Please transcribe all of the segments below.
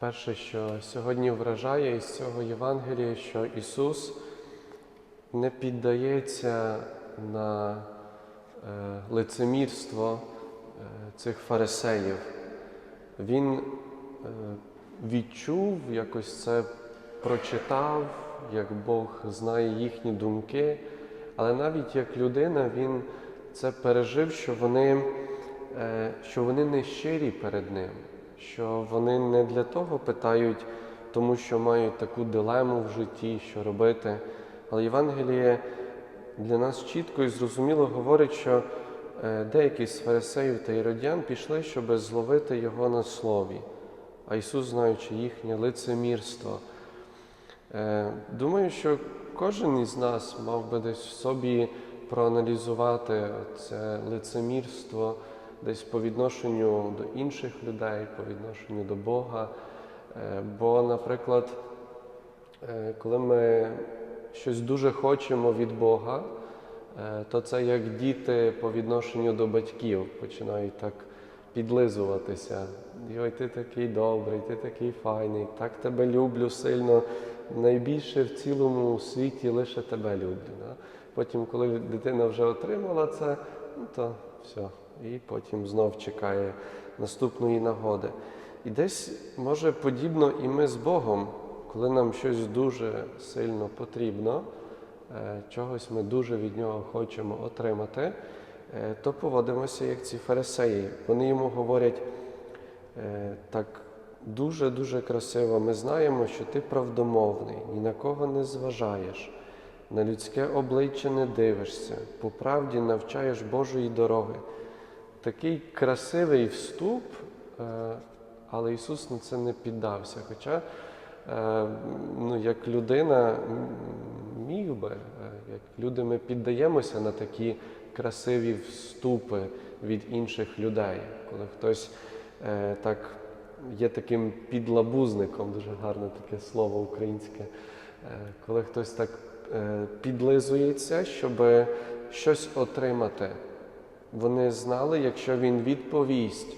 Перше, що сьогодні вражає із цього Євангелія, що Ісус не піддається на е, лицемірство е, цих фарисеїв. Він е, відчув, якось це прочитав, як Бог знає їхні думки, але навіть як людина він це пережив, що вони, що вони не щирі перед ним, що вони не для того питають, тому що мають таку дилему в житті, що робити. Але Євангеліє для нас чітко і зрозуміло говорить, що е, деякі з фарисеїв та іродян пішли, щоб зловити його на слові. А Ісус, знаючи їхнє лицемірство, Е, Думаю, що кожен із нас мав би десь в собі проаналізувати це лицемірство десь по відношенню до інших людей, по відношенню до Бога. Е, Бо, наприклад, е, коли ми щось дуже хочемо від Бога, е, то це як діти по відношенню до батьків починають так підлизуватися. Йой, ти такий добрий, ти такий файний, так тебе люблю сильно. Найбільше в цілому світі лише тебе люблю. Да? Потім, коли дитина вже отримала це, ну то все. І потім знов чекає наступної нагоди. І десь може подібно і ми з Богом, коли нам щось дуже сильно потрібно, е, чогось ми дуже від нього хочемо отримати, е, то поводимося як ці фарисеї. Вони йому говорять е, так дуже-дуже красиво. Ми знаємо, що ти правдомовний, ні на кого не зважаєш, на людське обличчя не дивишся, по правді навчаєш Божої дороги. Такий красивий вступ, е, але Ісус на це не піддався. Хоча, е, ну, як людина міг би, е, як люди, ми піддаємося на такі красиві вступи від інших людей, коли хтось так є таким підлабузником, дуже гарне таке слово українське, коли хтось так підлизується, щоб щось отримати. Вони знали, якщо він відповість,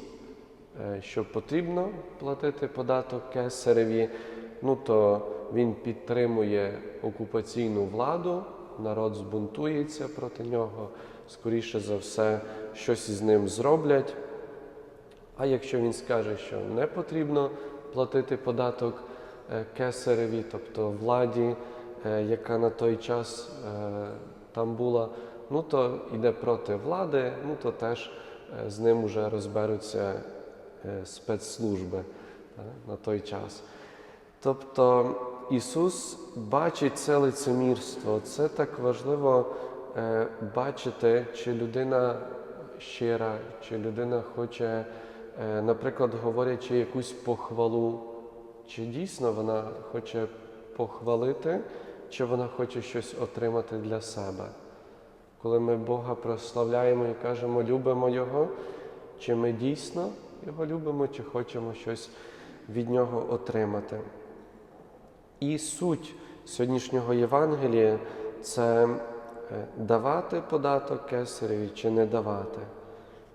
е, що потрібно платити податок кесареві, ну то він підтримує окупаційну владу, народ збунтується проти нього, скоріше за все, щось із ним зроблять. А якщо він скаже, що не потрібно платити податок е, кесареві, тобто владі, е, яка на той час е, там була, ну то йде проти влади, ну то теж е, з ним вже розберуться е, спецслужби на той час. Тобто Ісус бачить це лицемірство. Це так важливо е, бачити, чи людина щира, чи людина хоче, е, наприклад, говорячи якусь похвалу, чи дійсно вона хоче похвалити, чи вона хоче щось отримати для себе. Коли ми Бога прославляємо і кажемо, любимо Його, чи ми дійсно Його любимо, чи хочемо щось від Нього отримати. І суть сьогоднішнього Євангелія це е, давати податок кесареві чи не давати.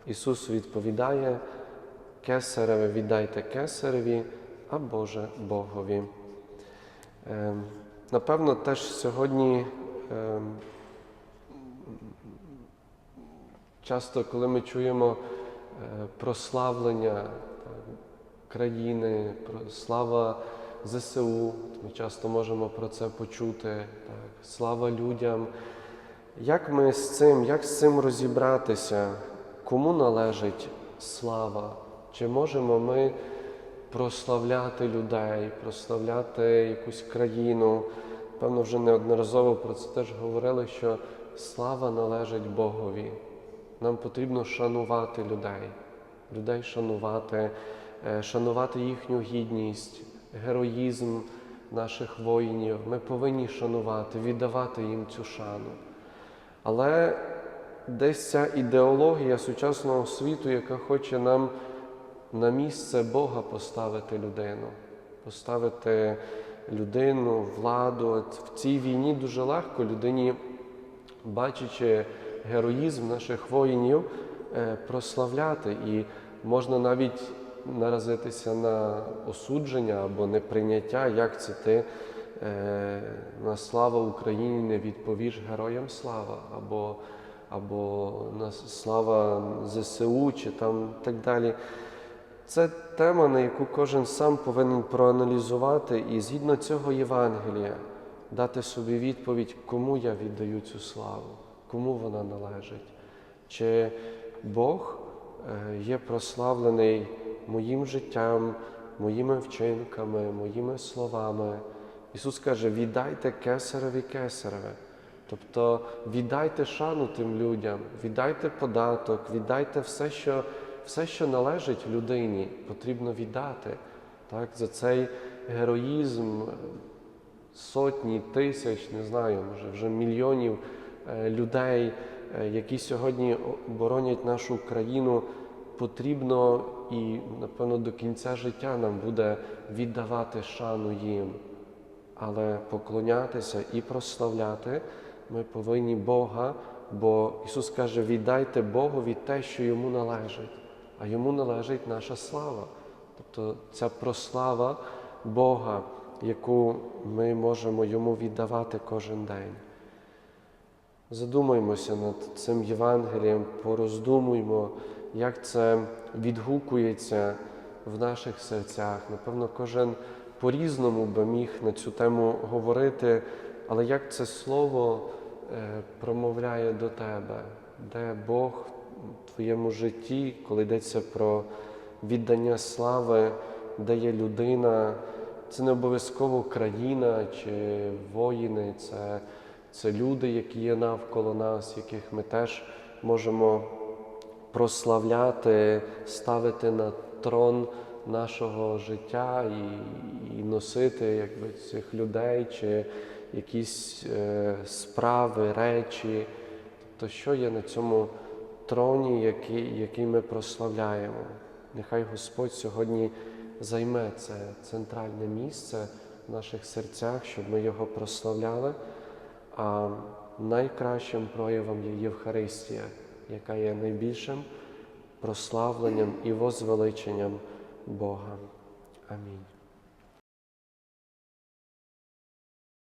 Ісус відповідає, кесареве віддайте кесареві, а Боже Богові. Е, Напевно, теж сьогодні е, часто, коли ми чуємо е, прославлення та, країни, про слава ЗСУ, ми часто можемо про це почути. Так, слава людям. Як ми з цим, як з цим розібратися? Кому належить слава? Чи можемо ми прославляти людей, прославляти якусь країну? Певно, вже неодноразово про це теж говорили, що слава належить Богові. Нам потрібно шанувати людей, людей шанувати, е, шанувати їхню гідність, героїзм наших воїнів. Ми повинні шанувати, віддавати їм цю шану. Але десь ця ідеологія сучасного світу, яка хоче нам на місце Бога поставити людину, поставити людину, владу. От в цій війні дуже легко людині, бачачи героїзм наших воїнів, е, прославляти. І можна навіть наразитися на осудження або неприйняття, як це ти е, на слава Україні не відповіш героям слава, або, або на слава ЗСУ, чи там так далі. Це тема, на яку кожен сам повинен проаналізувати і згідно цього Євангелія дати собі відповідь, кому я віддаю цю славу, кому вона належить. Чи Бог е, є прославлений моїм життям, моїми вчинками, моїми словами. Ісус каже: віддайте кесареві кесареве. Тобто віддайте шану тим людям, віддайте податок, віддайте все, що, все, що належить людині, потрібно віддати. Так? За цей героїзм сотні тисяч, не знаю, може вже мільйонів е, людей, е, які сьогодні боронять нашу країну, потрібно і, напевно, до кінця життя нам буде віддавати шану їм. Але поклонятися і прославляти ми повинні Бога, бо Ісус каже: віддайте Богові те, що йому належить, а йому належить наша слава. Тобто ця прослава Бога, яку ми можемо йому віддавати кожен день. Задумаймося над цим Євангелієм, пороздумуймо, як це відгукується в наших серцях. Напевно, кожен по-різному би міг на цю тему говорити, але як це слово е, промовляє до тебе, де Бог твоєму житті, коли йдеться про віддання слави, де є людина, це не обов'язково країна чи воїни, це, це люди, які є навколо нас, яких ми теж можемо прославляти, ставити на трон нашого життя і, і носити якби, цих людей чи якісь е, справи, речі. Тобто, що є на цьому троні, який, який ми прославляємо. Нехай Господь сьогодні займе це центральне місце в наших серцях, щоб ми його прославляли. А найкращим проявом є Євхаристія, яка є найбільшим прославленням і возвеличенням Бога. Амінь.